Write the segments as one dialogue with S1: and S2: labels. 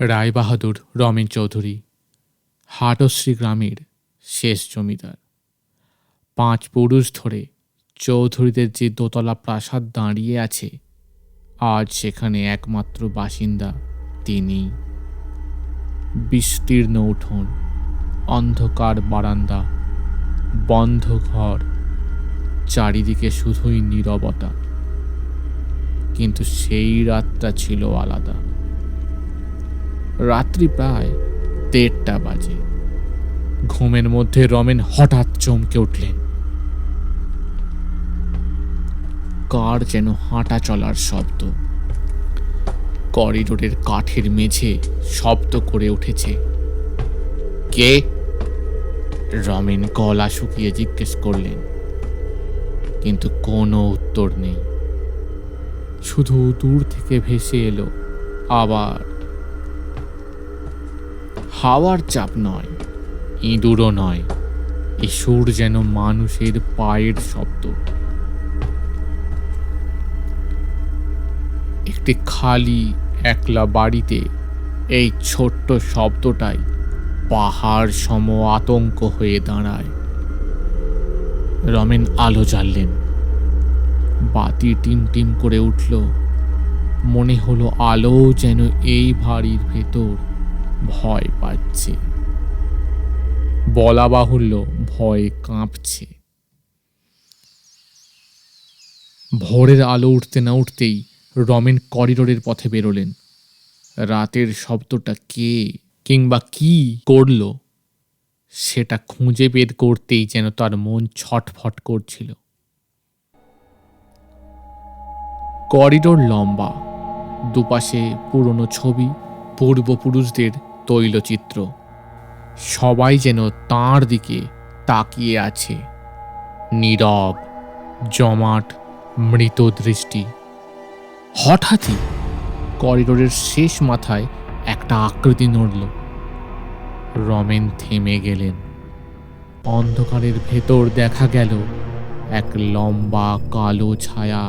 S1: রায়বাহাদুর রমেন চৌধুরী, হাটশ্রী গ্রামের শেষ জমিদার। পাঁচ পুরুষ ধরে চৌধুরীদের যে দোতলা প্রাসাদ দাঁড়িয়ে আছে, আজ সেখানে একমাত্র বাসিন্দা তিনি। বিস্তীর্ণ উঠোন, অন্ধকার বারান্দা, বন্ধ ঘর, চারিদিকে শুধুই নীরবতা। কিন্তু সেই রাতটা ছিল আলাদা। রাত্রি প্রায় দেড়টা বাজে। ঘুমের মধ্যে রমেন হঠাৎ চমকে উঠলেন। কার যেন হাঁটা চলার শব্দ। করিডোরের কাঠের মেঝে শব্দ করে উঠেছে। কে? রমেন গলা শুকিয়ে জিজ্ঞেস করলেন। কিন্তু কোনো উত্তর নেই। শুধু দূর থেকে ভেসে এলো, আবার হাওয়ার চাপ নয়, ইঁদুরও নয় এই সুর যেন মানুষের পায়ের শব্দ। একটি খালি একলা বাড়িতে এই ছোট্ট শব্দটাই পাহাড় সম আতঙ্ক হয়ে দাঁড়ায়। রমেন আলো জ্বাললেন। বাতি টিম টিম করে উঠল। মনে হলো আলো যেন এই বাড়ির ভেতর ভয় পাচ্ছে। বলা বাহুল্য ভয় কাঁপছে। ভোরের আলো উঠতে না উঠতেই রমেন করিডোরের পথে বেরোলেন। রাতের শব্দটা কে কিংবা কি করল, সেটা খুঁজে বের করতেই যেন তার মন ছটফট করছিল। করিডোর লম্বা, দুপাশে পুরনো ছবি, পূর্বপুরুষদের তৈলচিত্র। সবাই যেন তাঁর দিকে তাকিয়ে আছে। নীরব, জমাট মৃত দৃষ্টি হঠাৎই করিডোরের শেষ মাথায় একটা আকৃতি নড়ল। রমেন থেমে গেলেন। অন্ধকারের ভেতর দেখা গেল এক লম্বা কালো ছায়া।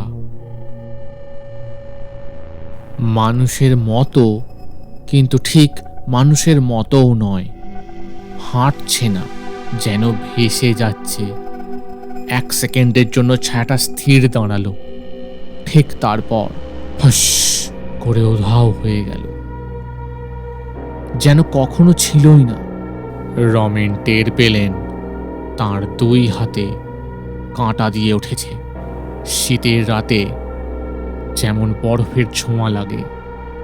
S1: মানুষের মতো, কিন্তু ঠিক মানুষের মতোও নয়। হাঁটছে না, যেন ভেসে যাচ্ছে। এক সেকেন্ডের জন্য ছায়াটা স্থির দাঁড়াল। ঠিক তারপর ফস করে উধাও হয়ে গেল। যেন কখনো ছিলই না। রমেন টের পেলেন, তার দুই হাতে কাঁটা দিয়ে উঠেছে। শীতের রাতে যেমন বরফের ছোঁয়া লাগে,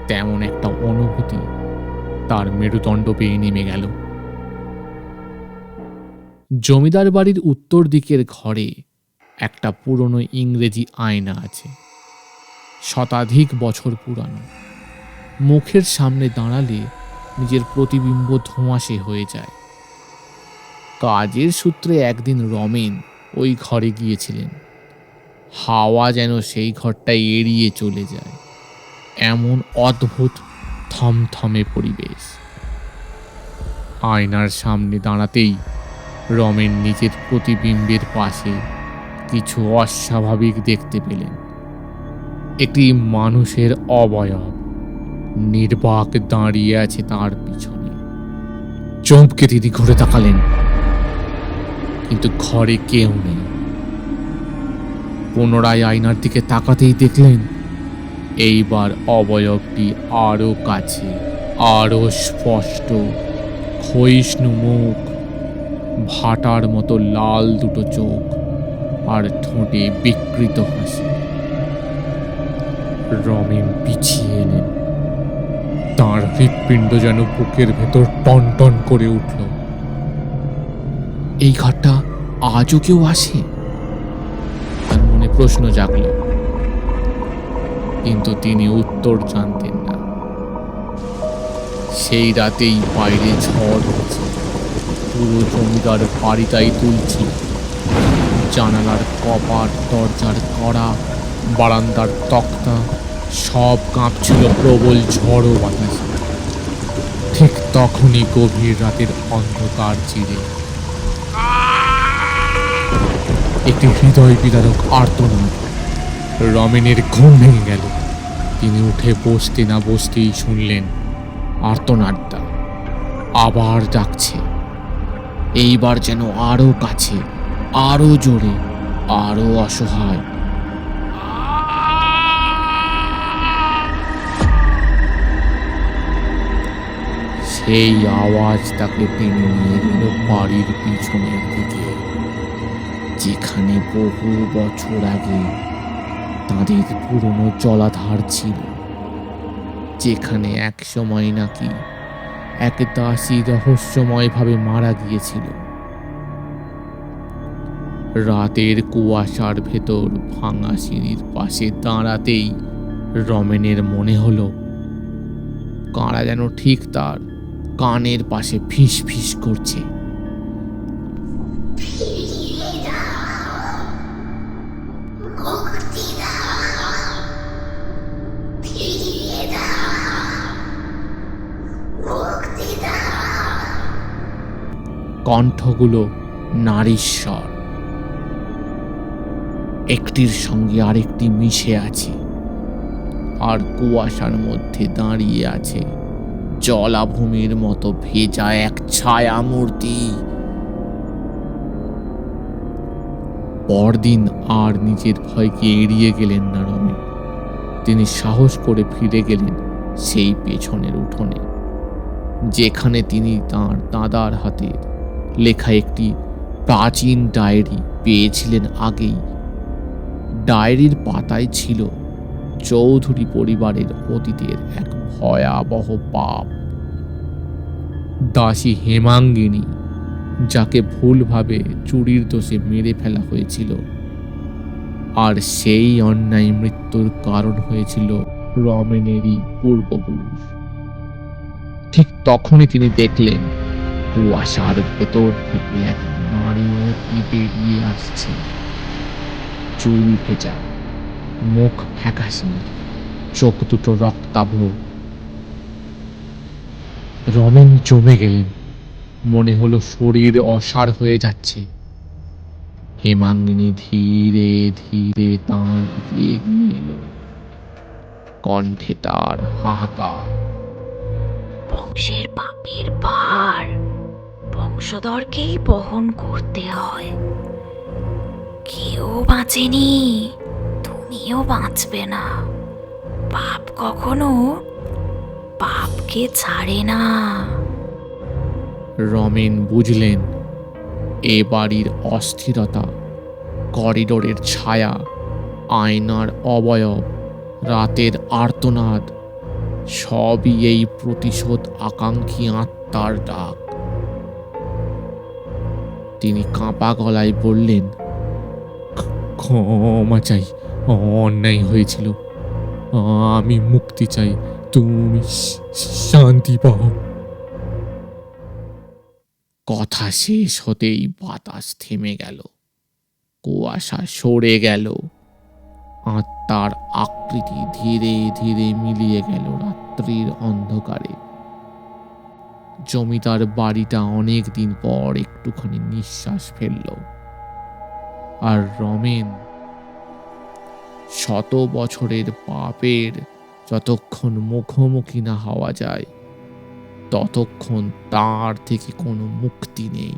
S1: তেমন একটা অনুভূতি। তার মেরুদণ্ড পেয়ে নেমে গেল। জমিদার বাড়ির উত্তর দিকের ঘরে একটা পুরনো ইংরেজি আয়না আছে, শতাধিক বছর পুরানো। মুখের সামনে দাঁড়ালে নিজের প্রতিবিম্ব ধোঁয়াশে হয়ে যায়। কাজের সূত্রে একদিন রমেন ওই ঘরে গিয়েছিলেন। হাওয়া যেন সেই ঘরটাই এড়িয়ে চলে যায়। এমন অদ্ভুত থমথমে পরিবেশ। আয়নার সামনে দাঁড়াতেই রমেন নিজের প্রতিবিম্বের পাশে কিছু অস্বাভাবিক দেখতে পেলেন। একটি মানুষের অবয়ব নির্বাক দাঁড়িয়ে আছে তার পিছনে। চমকে দিদি ঘুরে তাকালেন। কিন্তু ঘরে কেউ নেই। পুনরায় আয়নার দিকে তাকাতেই দেখলেন এইবার অবয়বটি আরও কাছে আরও স্পষ্ট। ক্ষয়িষ্ণু মুখ, ভাটার মতো লাল দুটো চোখ, আর ঠোঁটে বিকৃত হাসি। রমেন পিছিয়ে এলেন। তাঁর হৃৎপিণ্ড যেন বুকের ভেতর টন টন করে উঠল। এই ঘরটা আজও কেউ আসে? তার মনে প্রশ্ন জাগল। কিন্তু তিনি উত্তর জানতেন না। সেই রাতেই বাইরে ঝড় হয়েছে পুরো জমিদার বাড়িটাই তুলছিল জানালার কপাট, দরজার কড়া, বারান্দার তক্তা, সব কাঁপছিল প্রবল ঝড় ও বাতাসে। ঠিক তখনই গভীর রাতের অন্ধকার চিরে একটি হৃদয় বিদারক আর্তনাদ। রমেনের ঘুম ভেঙে গেল। তিনি উঠে বসতে না বসতেই শুনলেন আর্তনাদটা আবার ডাকছে। এইবার যেন আরও কাছে, আরও জোরে, আরও অসহায়। সেই আওয়াজ তাকে টেনে নিয়ে গেল বাড়ির পিছনের দিকে, যেখানে বহু বছর আগে তাদের পুরনো জলাধার ছিল, যেখানে এক সময় নাকি এক দাসী রহস্যময়ভাবে মারা গিয়েছিল। রাতের কুয়াশার ভেতর ভাঙা সিঁড়ির পাশে দাঁড়াতেই রমেনের মনে হলো, কাঁড়া যেন ঠিক তার কানের পাশে ফিস ফিস করছে। কণ্ঠগুলো নারীর স্বর। একটির সঙ্গে আরেকটি মিশে আছে আর কুয়াশার মধ্যে দাঁড়িয়ে আছে। জলাভূমির মতো ভেজা এক ছায়া মূর্তি পরদিন আর নিজের ভয়কে এড়িয়ে গেলেন না রমে তিনি সাহস করে ফিরে গেলেন সেই পেছনের উঠোনে, যেখানে তিনি তার দাদার হাতের লেখা একটি প্রাচীন ডায়েরি পেয়েছিলেন আগেই। ডায়েরির পাতায় ছিল চৌধুরী পরিবারের অতীতের এক ভয়াবহ পাপ। দাসী হেমাঙ্গিনী, যাকে ভুলভাবে চুরির দোষে মেরে ফেলা হয়েছিল, আর সেই অন্যায় মৃত্যুর কারণ হয়েছিল রমেনেরই পূর্বপুরুষ। ঠিক তখনই তিনি দেখলেন কুয়াশার ভেতর থেকে এক নারী বেরিয়ে আসছে। চুল ভেজা, মুখ ফ্যাকাশে, চোখ দুটো রক্তাভ রমেন জমে গেলেন। মনে হলো শরীর অসাড় হয়ে যাচ্ছে। হেমাঙ্গিনী ধীরে ধীরে তাঁর কণ্ঠে তার হাহাকার।
S2: বংশের পাপের ভার। বংশধরকেই বহন করতে হয়। কেউ বাঁচেনি, তুমিও বাঁচবে না। পাপ কখনো পাপকে ছাড়ে না।
S1: রমেন বুঝলেন, এ বাড়ির অস্থিরতা, করিডোরের ছায়া, আয়নার অবয়ব, রাতের আর্তনাদ, সবই এই প্রতিশোধ আকাঙ্ক্ষী আত্মার ডাক। তিনি কাঁপা গলায় বললেন, ক্ষমা চাই, অন্যায় হয়েছিল। আমি মুক্তি চাই, তুমি শান্তি পাও। কথা শেষ হতেই বাতাস থেমে গেল। কুয়াশা সরে গেল। আত্মার আকৃতি ধীরে ধীরে মিলিয়ে গেল রাত্রির অন্ধকারে। জমিদার বাড়িটা অনেক দিন পর একটুখানি নিঃশ্বাস ফেলল। আর রমেন শত বছরের পাপের যতক্ষণ মুখোমুখি না হওয়া যায়, ততক্ষণ তার থেকে কোনো মুক্তি নেই।